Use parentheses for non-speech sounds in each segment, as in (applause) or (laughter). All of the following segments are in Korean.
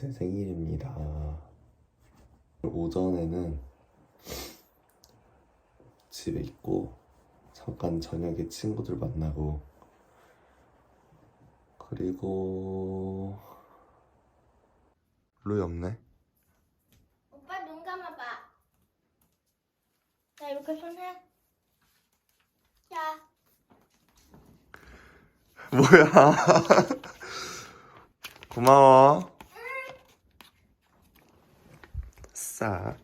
제 생일입니다. 오전에는 집에 있고 잠깐 저녁에 친구들 만나고 그리고 루이 없네. 오빠 눈 감아봐. 자 이렇게 손 해. 자. 뭐야? (laughs) 고마워. 打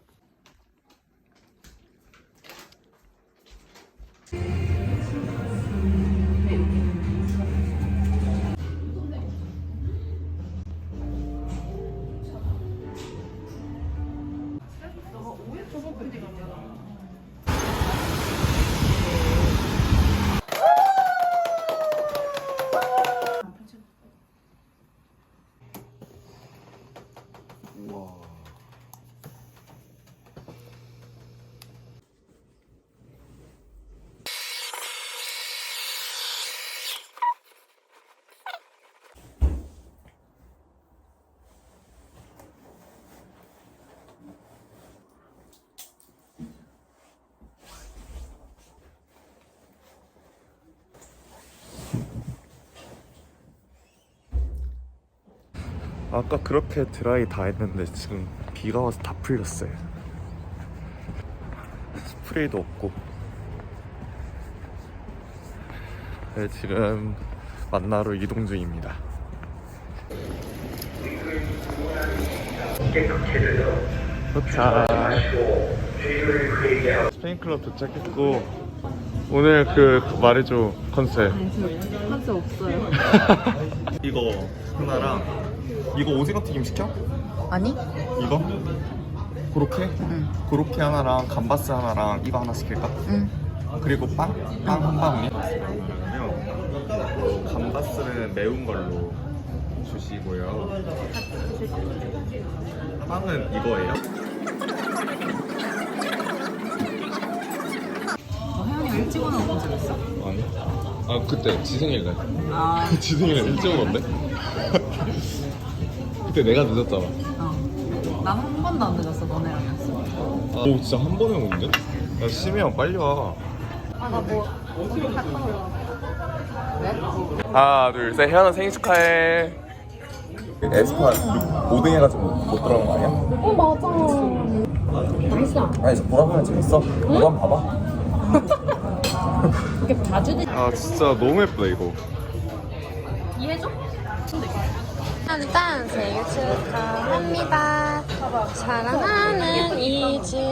아까 그렇게 드라이 다 했는데 지금 비가 와서 다 풀렸어요. 스프레이도 없고. 네, 지금 만나러 이동 중입니다. 도착. 스페인 클럽 도착했고 오늘 그 말해줘 컨셉. 한자 없어요. (laughs) 이거 하나랑 이거 오징어 튀김 시켜? 아니? 이거? 그렇게? 응. 그렇게 하나랑 감바스 하나랑 이거 하나 시킬까? 응. 그리고 빵? 빵한 방울이? 감바스는 매운 걸로 주시고요 빵은 이거예요? 오는 거적 있어? 아니 아 그때 지생일날 아, 지생일날 일찍 오는데? 그때 내가 늦었잖아 어. 난 한 번도 안 늦었어, 너네랑이었어. 오 진짜 한 번에 오는데? 야 심해요 빨리 와 아, 나 뭐, 어떻게 갔다 올라. 왜? 하나 둘셋 혜연아 생일 축하해 에스파 5등 해가지고 못 들어간 거 아니야? 어 맞아. 맛있어. 아니 보라보면 재밌어 너도 한번 봐 봐 이게 자주 드. 아 진짜 너무 예쁘다 이거 이해줘? 일단 생일 축하합니다. 사랑하는 이즈만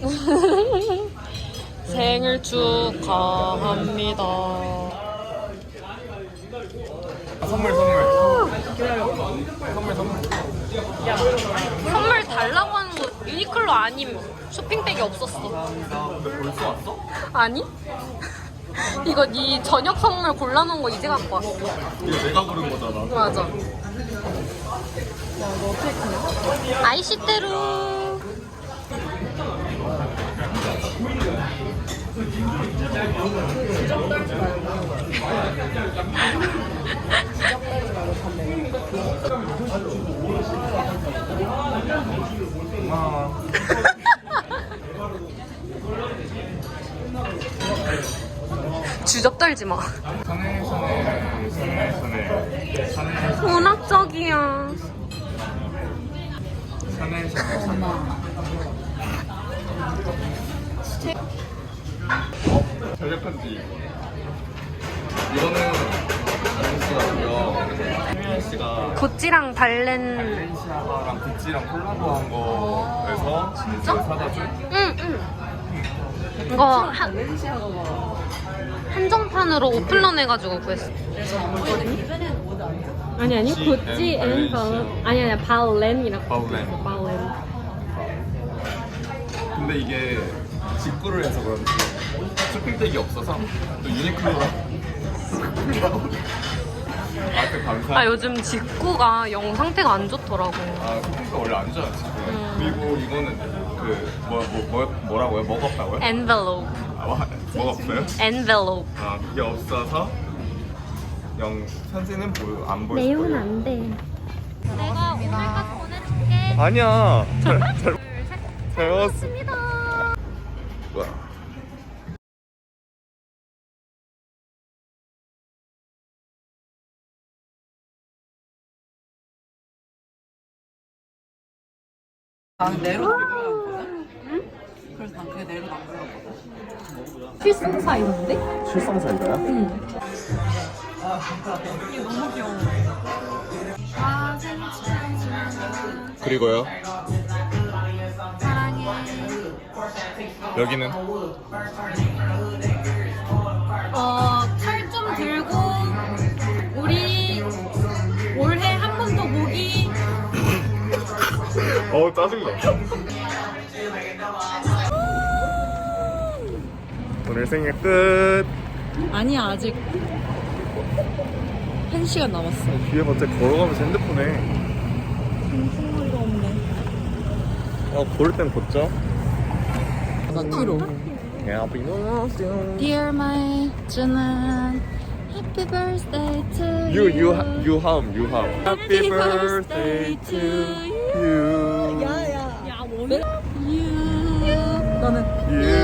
(laughs) 생일 축하합니다. 선물 선물 선물 선물 선물 달라고 하는 거 유니클로 아님 쇼핑백이 없었어. 벌써 왔어? 아니? (laughs) 이거 네 저녁 선물 골라놓은 거 이제 갖고 왔어. 이거 내가 고른 거잖아 맞아. 아이시테루. 고마워 주접 떨지 마. 문학적이야. 어? 전력편지 이거는 씨가고요 씨가 구찌랑 발렌. 발렌시아가랑 구찌랑 콜라보한 거에서 이제 사다 준 응, 응. 이거 한, 한정판으로 오픈런 해가지고 구했어. 아니 아니 구찌 구찌 앤앤 발렌 아니 아니 발렌이라고 바울렌 발렌 근데 이게 직구를 해서 그런지 쇼핑백이 없어서 또 (laughs) 아그 감사 아, 요즘 직구가 영 상태가 안 좋더라고. 아 쇼핑백 원래 안 좋아 직구 음. 그리고 이거는 그 뭐, 뭐, 뭐, 뭐라고요? 뭐가 없다고요? 엔벨롭. 아, 와, 뭐가 없어요? 엔벨롭. 아 그게 없어서 영 보여 안 보여. 내용은 안 돼. 내가 오늘까지 보내줄게. 아니야. 잘, (laughs) 잘, 둘, 셋. 잘 먹었어. 좋습니다. 와. 나는 내로? 그래서 난 그게 내로 남겨놨거든? 필승사 이런데? 실성사인가요? 이게 너무 귀여워. 그리고요. 여기는 어, 탈 좀 들고 우리 올해 한 번더 보기 (laughs) 어 짜증나. 오늘 생일 끝. 아니야, 아직. 한 시간 남았어. 뒤에 갑자기 걸어가면서 핸드폰에. 정신머리가 없네. 어 고를 땐 걷죠. 나 뒤로. Happy birthday. Dear my 준아 Happy birthday to You you you hum you hum. Happy birthday to you. 야야. 야, 뭐야? 너는 You